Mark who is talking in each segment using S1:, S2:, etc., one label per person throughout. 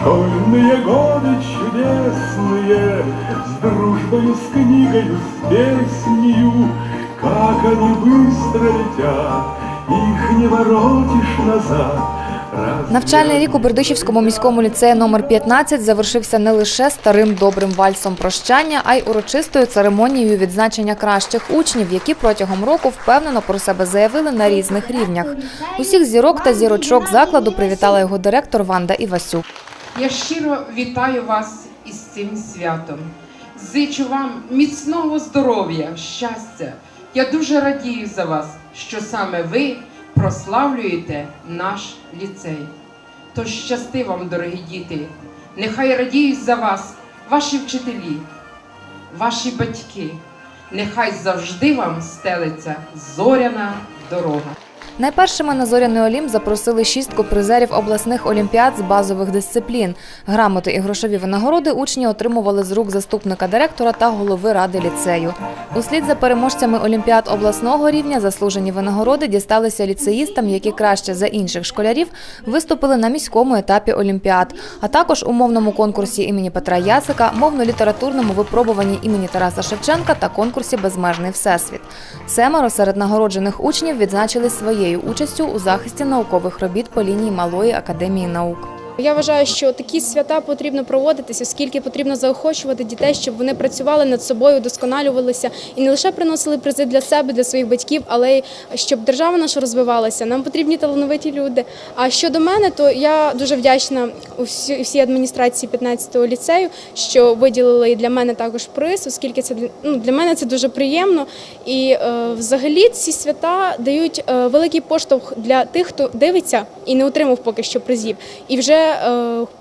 S1: Школьные годы чудесные, С дружбою, с книгою, с песнею, Как они быстро летят, Их не воротишь назад. Разве
S2: Навчальний рік у Бердичівському міському ліцеї номер 15 завершився не лише старим добрим вальсом прощання, а й урочистою церемонією відзначення кращих учнів, які протягом року впевнено про себе заявили на різних рівнях. Усіх зірок та зірочок закладу привітала його директор Ванда Івасюк.
S3: Я щиро вітаю вас із цим святом. Зичу вам міцного здоров'я, щастя. Я дуже радію за вас, що саме ви прославлюєте наш ліцей. Тож щасти вам, дорогі діти, нехай радіють за вас ваші вчителі, ваші батьки. Нехай завжди вам стелиться зоряна дорога.
S2: Найпершими на зоряний Олімп запросили шістку призерів обласних олімпіад з базових дисциплін. Грамоти і грошові винагороди учні отримували з рук заступника директора та голови ради ліцею. Услід за переможцями олімпіад обласного рівня заслужені винагороди дісталися ліцеїстам, які краще за інших школярів виступили на міському етапі олімпіад, а також у мовному конкурсі імені Петра Ясика, мовно-літературному випробуванні імені Тараса Шевченка та конкурсі Безмежний всесвіт. Семеро серед нагороджених учнів відзначились своєю участю у захисті наукових робіт по лінії Малої академії наук.
S4: Я вважаю, що такі свята потрібно проводитися, оскільки потрібно заохочувати дітей, щоб вони працювали над собою, удосконалювалися і не лише приносили призи для себе, для своїх батьків, але й щоб держава наша розвивалася. Нам потрібні талановиті люди. А щодо мене, то я дуже вдячна всій адміністрації 15-го ліцею, що виділили і для мене також приз, оскільки це ну, для мене це дуже приємно. І е, взагалі ці свята дають е, великий поштовх для тих, хто дивиться і не отримав поки що призів, і вже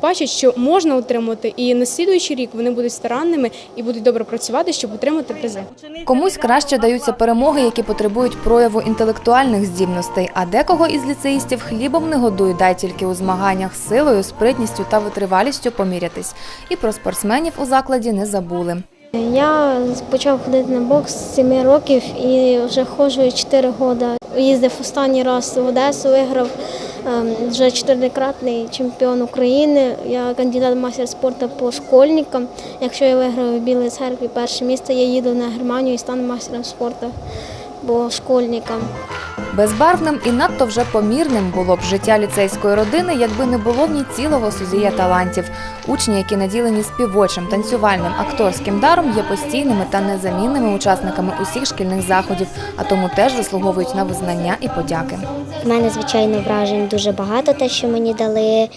S4: бачать, що можна отримати. І на слідуючий рік вони будуть старанними і будуть добре працювати, щоб отримати призи.
S2: Комусь краще даються перемоги, які потребують прояву інтелектуальних здібностей, а декого із ліцеїстів хлібом не годують, дай тільки у змаганнях з силою, спритністю та витривалістю помірятись. І про спортсменів у закладі не забули.
S5: Я почав ходити на бокс з 7 років і вже ходжу 4 роки. Їздив останній раз в Одесу, виграв вже чотирикратний чемпіон України. Я кандидат в мастер спорту по школьникам. Якщо я виграю в Білій церкві перше місце, я їду на Германію і стану мастером спорту по школьникам.
S2: Безбарвним і надто вже помірним було б життя ліцейської родини, якби не було в ній цілого сузія талантів. Учні, які наділені співочим, танцювальним, акторським даром, є постійними та незамінними учасниками усіх шкільних заходів, а тому теж заслуговують на визнання і подяки.
S6: В мене, звичайно, вражень дуже багато те, що мені дали.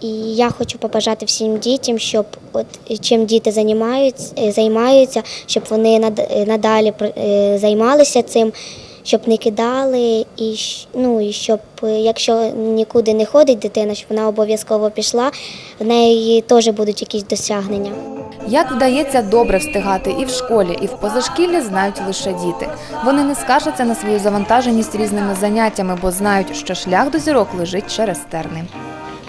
S6: І я хочу побажати всім дітям, щоб от чим діти займаються, займаються, щоб вони над- надалі е, займалися цим, щоб не кидали, і ну і щоб е, якщо нікуди не ходить дитина, щоб вона обов'язково пішла, в неї теж будуть якісь досягнення.
S2: Як вдається добре встигати і в школі, і в позашкіллі, знають лише діти. Вони не скаржаться на свою завантаженість різними заняттями, бо знають, що шлях до зірок лежить через терни.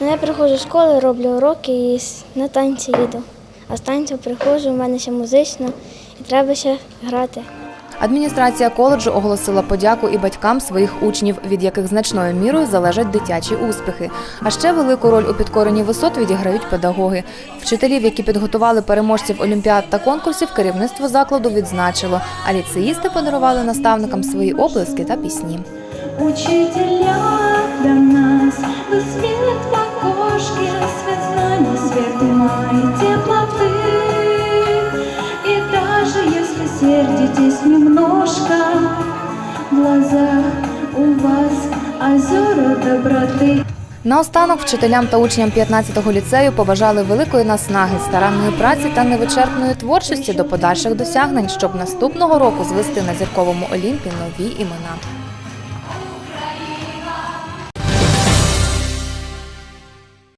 S5: Ну, я приходжу з школи, роблю уроки і на танці їду. А з танцю приходжу, в мене ще музично і треба ще грати.
S2: Адміністрація коледжу оголосила подяку і батькам своїх учнів, від яких значною мірою залежать дитячі успіхи. А ще велику роль у підкоренні висот відіграють педагоги. Вчителів, які підготували переможців олімпіад та конкурсів, керівництво закладу відзначило, а ліцеїсти подарували наставникам свої оплески та пісні.
S7: Учителя для нас, вы в глазах у вас озера доброты.
S2: Наостанок вчителям та учням 15-го ліцею побажали великої наснаги, старанної праці та невичерпної творчості до подальших досягнень, щоб наступного року звести на зірковому олімпі нові імена.